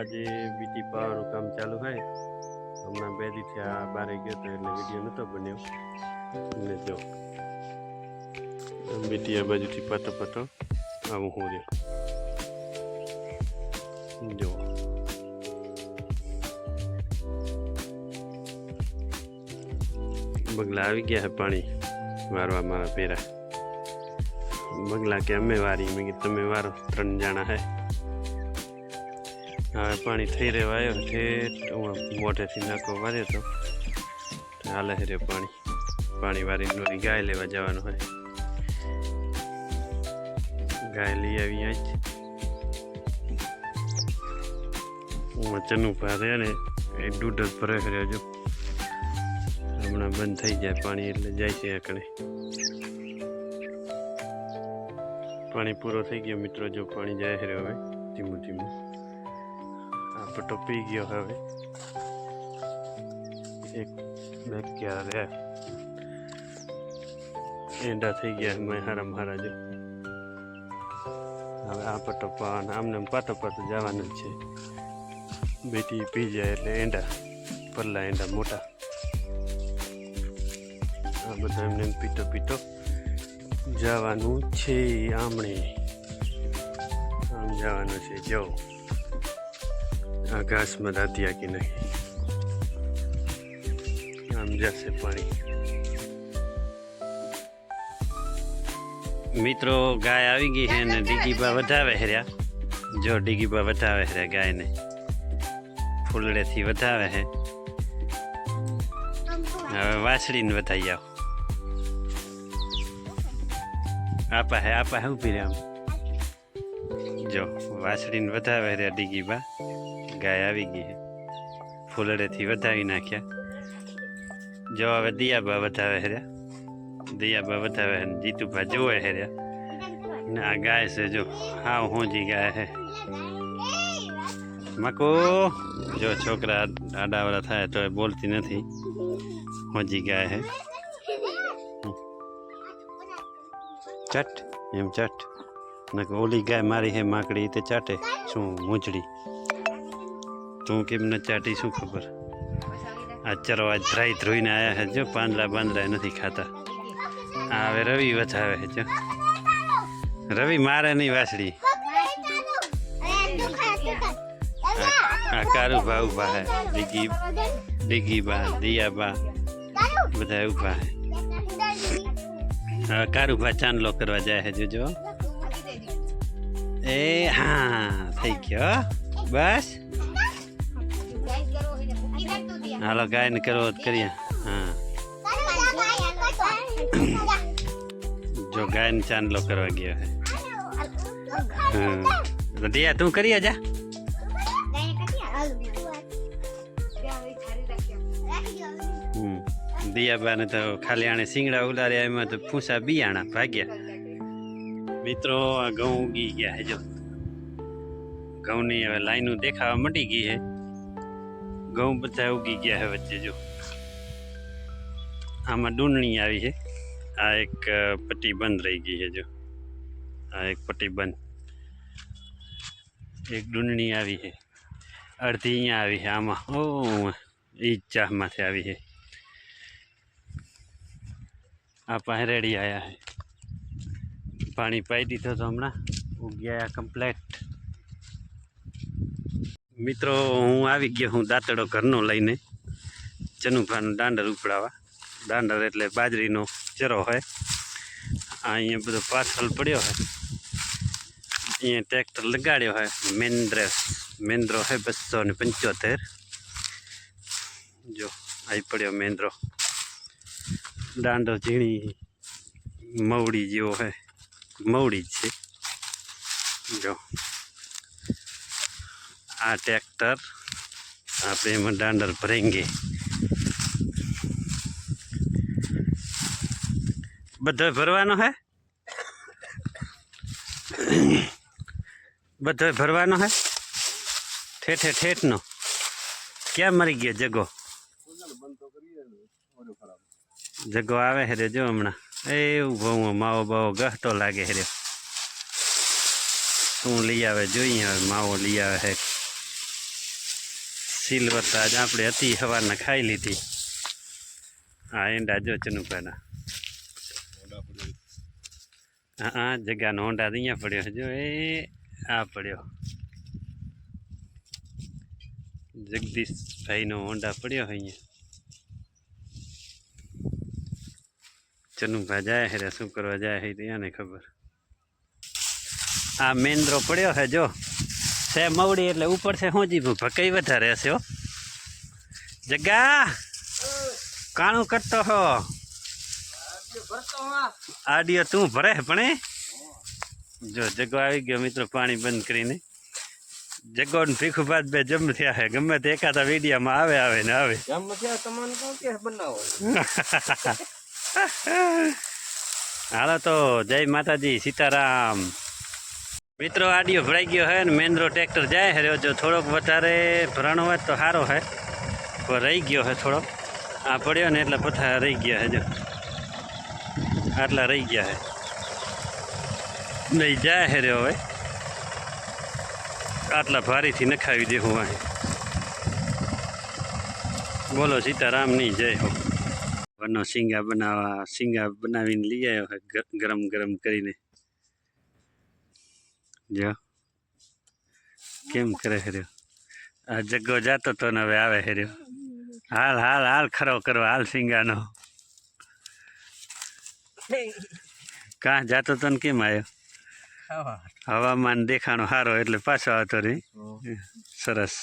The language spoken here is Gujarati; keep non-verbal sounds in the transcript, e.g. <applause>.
આજે બીટી પાવાનું કામ ચાલુ હોય. હમણાં બે દીથી આ બારે ગયો તો એટલે વીડિયો નહોતો બન્યો. અને જો બીટી આ બાજુથી પતો પતો આવું હું રહ્યો. જો. બગલા આવી ગયા છે પાણી વારવા મારા પેરા બગલા કે અમે વારી મેં કે તમે વારો, ત્રણ જણા હે. હવે પાણી થઈ રહ્યો આવ્યો હું મોઢેથી નાખો વાર્યો તો. હાલે છે પાણી. પાણી વારી નોરી ગાય લેવા જવાનું હોય. ગાય લઈ આવી આજ. ચનું પાસે ને એ દૂધ જ ભરે કર્યો જો હમણાં બંધ થઈ જાય પાણી એટલે જાય છે આકડે પાણી પૂરો થઈ ગયો મિત્રો, જો પાણી જાય રહ્યો હવે, ધીમું ધીમું. આ પટ્ટો પી ગયો હવે. એક બે રહ્યા એંડા થઈ ગયા મેં હારા મારા જો હવે આ પટ્ટો પાવાના આમને આમ પાતો પાતો જવાનું છે. બેટી પી જાય એટલે એંડા પરલા એંડા મોટા. આ બધા એમને પીટો પીતો જવાનું છે આમણે. આમ જવાનું છે, જો. આ ઘાસમાં દાંતિયા કે નહીં આમ જશે પાણી મિત્રો ગાય આવી ગઈ છે ને ડીગીબા વધાવે હેર્યા જો ડીગીબા વધાવે હેર્યા ગાયને ફૂલડેથી વધાવે છે હવે વાછડીને વધાઈ આવો આપા હે આપા હે ઊભી રહે આમ જો વાછડીને વધાવે રે ડીગી બા ગાય આવી ગઈ છે. ફૂલડેથી વધાવી નાખ્યા. જો હવે દિયાબા વધાવે હેર્યા દિયાબા વધાવે હે ને જીતુભા જોવે હેર્યા ને આ ગાય છે જો, હાવ હોજી ગાય હે મકો, જો છોકરા આડાવડા થાય તો એ બોલતી નથી. હોજી ગાય હે ચટ, એમ ચટ. નકર ઓલી ગાય મારી હે માકડી તે ચાટે. શું મૂંઝડી તું કેમ ન ચાટી, શું ખબર? આ ચરો આજ ધ્રાઈ ધ્રોઈને આવ્યા છે જો, પાંદડા પાંદડા નથી ખાતા. આ હવે રવિ વચાવે છે જો. રવિ મારે નહીં વાસળી આ કારું ભા ઊભા હે, ડીગી ડીગી બા, દિયા બા બધા ઊભા હે. કારુ કારુભા ચાંદલો કરવા જાય છે જોજો. એ હા, થઈ ગયો બસ. હાલો, ગાયને કરવો તો કરીએ. હા. જો ગાયને ચાંદલો કરવા ગયો હે. હમ દિયા તું કરી જા. હમ. દિયાબાને તો ખાલી આણે સિંગડા ઉલાર્યા એમાં તો ફૂસા બિયાણા ભાગ્યા. મિત્રો, આ ઘઉં ઉગી ગયા હે જો. ઘઉંની હવે લાઈનું દેખાવા મટી ગઈ છે. ઘઉં બધા ઉગી ગયા છે વચ્ચે જો. આમાં ડુંડણી આવી છે. આ એક પટ્ટી બંધ રહી ગઈ છે જો. આ એક પટ્ટી બંધ એક ડુંડણી આવી છે. અડધી અહીંયા આવી છે આમાં. ઓ એ ચાહમાંથી આવી છે. આ પાસે રેડી આવ્યા છે. પાણી પાઈ દીધો તો હમણાં. ઉગ્યા કમ્પ્લેટ મિત્રો, હું આવી ગયો હું દાંતડો ઘરનો લઈને. ચનુભાનું દાંડર ઉપડાવા દાંડર એટલે બાજરીનો ચરો હોય. અહીંયા બધો પાછળ પડ્યો હોય. અહીંયા ટ્રેક્ટર લગાડ્યો હોય. મહેન્દ્ર મહેન્દ્રો હોય બસો ને પંચોતેર. જો આવી પડ્યો મહેન્દ્રો દાંડો ઝીણી, મવડી જેવો હોય. મવડી જ છે. જો. આ ટ્રેક્ટર આપણે એમાં દાંડર ભરેંગે. બધો ભરવાનો હે? બધો ભરવાનો હે? ઠેઠે ઠેઠનો. ક્યાં મરી ગયો જગો? જગો આવે હે રે જો હમણાં. એ ઊભો હું માવો બાવો ગહતો લાગે હે રે. શું લઈ આવે જોઈએ હવે માવો લઈ આવે હે. સિલ્વર આજે આપણે હતી હવાના ખાઈ લીધી. હા એંડા જો ચનુભાઈના હા હા જગ્યાનો હોંડા અહીંયા પડ્યો જો એ આ પડ્યો. જગદીશભાઈનો હોંડા પડ્યો અહીંયા. ચનુભા જાય હે શું કરવા જાય હે ત્યાં ખબર. આ મેન્દ્રો પડ્યો છે, જો. છે મવડી એટલે ઉપર છે હોજી ભૂ ભકાઈ વધારે હશે હો? જગા કાણું કરતો હો. આડિયો તું ભરે પણ જો જગો આવી ગયો મિત્રો પાણી બંધ કરીને. જગો ને ભીખું બાદ બે જમ થયા છે ગમે તે એકાદા વિડીયામાં આવે આવે ને આવે. જમ છે તમને કહું કે બનાવો? <laughs> હાલો તો જય માતાજી સીતારામ. મિત્રો, આડિયો ભરાઈ ગયો હોય ને મહેન્દ્રો ટ્રેક્ટર જાય હે, જો થોડોક વધારે ભરણ હોય તો સારો હે. રહી ગયો હે થોડોક. આ પડ્યો ને એટલે પથા રહી ગયા હે આટલા રહી ગયા હે. નહીં જાય હે રહ્યો હવે. આટલા ભારીથી નખાવી દેવું અહીં. બોલો, સીતારામ નહીં જય હો. વનો શીંગા બનાવવા શીંગા બનાવીને લઈ આવ્યો ગરમ ગરમ કરીને. જો કેમ કરે હેર્યો? આ જગ્ગો જાતો તો ને હવે આવે હેર્યો. હાલ હાલ હાલ ખરો કરો હાલ સિંગાનો. કાં જાતો તો ને કેમ આવ્યો હવામાન દેખાણો સારો એટલે પાછો આવતો રે સરસ.